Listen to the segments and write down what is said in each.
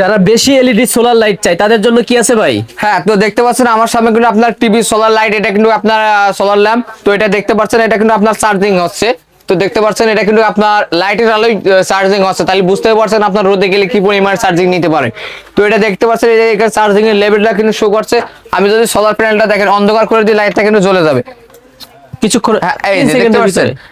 যারা বেশি LED solar light চাই তাদের জন্য কি আছে ভাই? হ্যাঁ তো দেখতে পাচ্ছেন আমার সামনে কিন্তু আপনার টিভি সোলার লাইট এটা কিন্তু আপনার সোলার ল্যাম্প তো এটা দেখতে পাচ্ছেন, এটা কিন্তু আপনার চার্জিং হচ্ছে। তো দেখতে পাচ্ছেন, এটা কিন্তু আপনার লাইটের আলোয় চার্জিং হচ্ছে। তাহলে বুঝতে পারছেন আপনার রোদে গেলে কি পরিমাণ চার্জিং নিতে পারে। তো এটা দেখতে পাচ্ছেন, এই চার্জিং এর লেভেলটা কিন্তু শো করছে। আমি যদি সোলার প্যানেলটা দেখেন, অন্ধকার করে দিই লাইটটা কিন্তু জ্বলে যাবে। কিছুক্ষণ হ্যাঁ।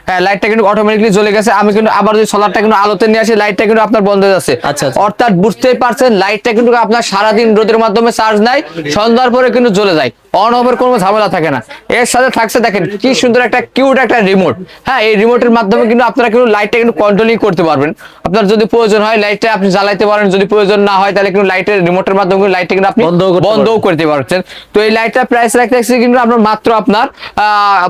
হ্যাঁ লাইটটা কিন্তু অটোমেটিকলি জ্বলে গেছে আমি কিন্তু আবার যদি সোলারটা কিন্তু আলোতে নিয়ে আসি লাইটটা কিন্তু আপনার বন্ধ হয়ে যাচ্ছে আচ্ছা, আচ্ছা। অর্থাৎ বুঝতেই পারছেন লাইটটা কিন্তু আপনার সারাদিন রোদের মাধ্যমে চার্জ নাই সন্ধ্যার পরে কিন্তু জ্বলে যায় অন অফের কোনো ঝামেলা থাকে না। এর সাথে থাকছে দেখেন কি সুন্দর একটা কিউট একটা রিমোট হ্যাঁ এই রিমোটের মাধ্যমে কিন্তু আপনারা কিন্তু লাইটটা কিন্তু কন্ট্রোলিং করতে পারবেন। আপনার যদি প্রয়োজন হয় লাইটটা আপনি জ্বালাইতে পারেন যদি প্রয়োজন না হয় তাহলে কিন্তু লাইটের রিমোটের মাধ্যমে কিন্তু লাইটটা কিন্তু আপনি বন্ধও করতে পারছেন। তো এই লাইটটার প্রাইস রাখতেছি কিন্তু আপনার মাত্র আপনার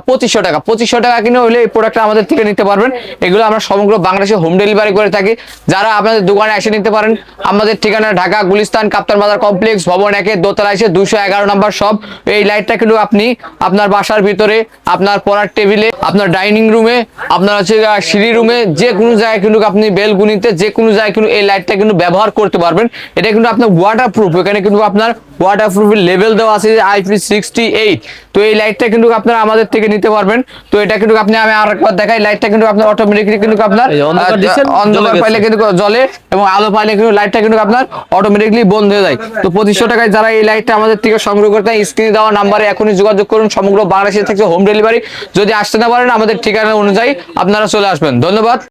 পঁচিশশো টাকা। পঁচিশশো টাকা কিনে হলে এই প্রোডাক্টটা আমাদের থেকে নিতে পারবেন। এগুলো আমরা সমগ্র বাংলাদেশে হোম ডেলিভারি করে থাকি। যারা আপনাদের দোকানে এসে নিতে পারেন আমাদের ঠিকানা ঢাকা গুলিস্তান কাপ্তান বাজার কমপ্লেক্স ভবন একে দোতলা এসে দুশো এগারো নম্বর সব এই লাইটটা কিন্তু আপনি আপনার বাসার ভিতরে, আপনার পড়ার টেবিলে আপনার ডাইনিং রুমে আপনার হচ্ছে সিঁড়ি রুমে যে কোনো জায়গায় কিন্তু আপনি বেলগুনিতে যে কোনো জায়গায় কিন্তু এই লাইটটা কিন্তু ব্যবহার করতে পারবেন। এটা কিন্তু আপনার ওয়াটার প্রুফ এখানে কিন্তু আপনার ওয়াটার প্রুফের লেভেল দেওয়া আছে আইপি সিক্সটি এইট তো এই লাইটটা কিন্তু আপনারা আমাদের থেকে নিতে পারবেন। তো এটা কিন্তু আপনি আমি আরেকবার দেখাই লাইটটা কিন্তু আপনার অটোমেটিকলি কিন্তু আপনার অন্ধকার। পাইলে কিন্তু জ্বলে এবং আলো পাইলে কিন্তু লাইটটা কিন্তু আপনার অটোমেটিকলি বন্ধ হয়ে যায়। তো পঁচিশশো টাকায় যারা এই লাইটটা আমাদের থেকে সংগ্রহ করতে স্ক্রিনে দেওয়া নাম্বারে এখনই যোগাযোগ করুন। সমগ্র বাংলাদেশে থেকে হোম ডেলিভারি যদি আসতে না পারেন আমাদের ঠিকানা অনুযায়ী আপনারা চলে আসবেন। ধন্যবাদ।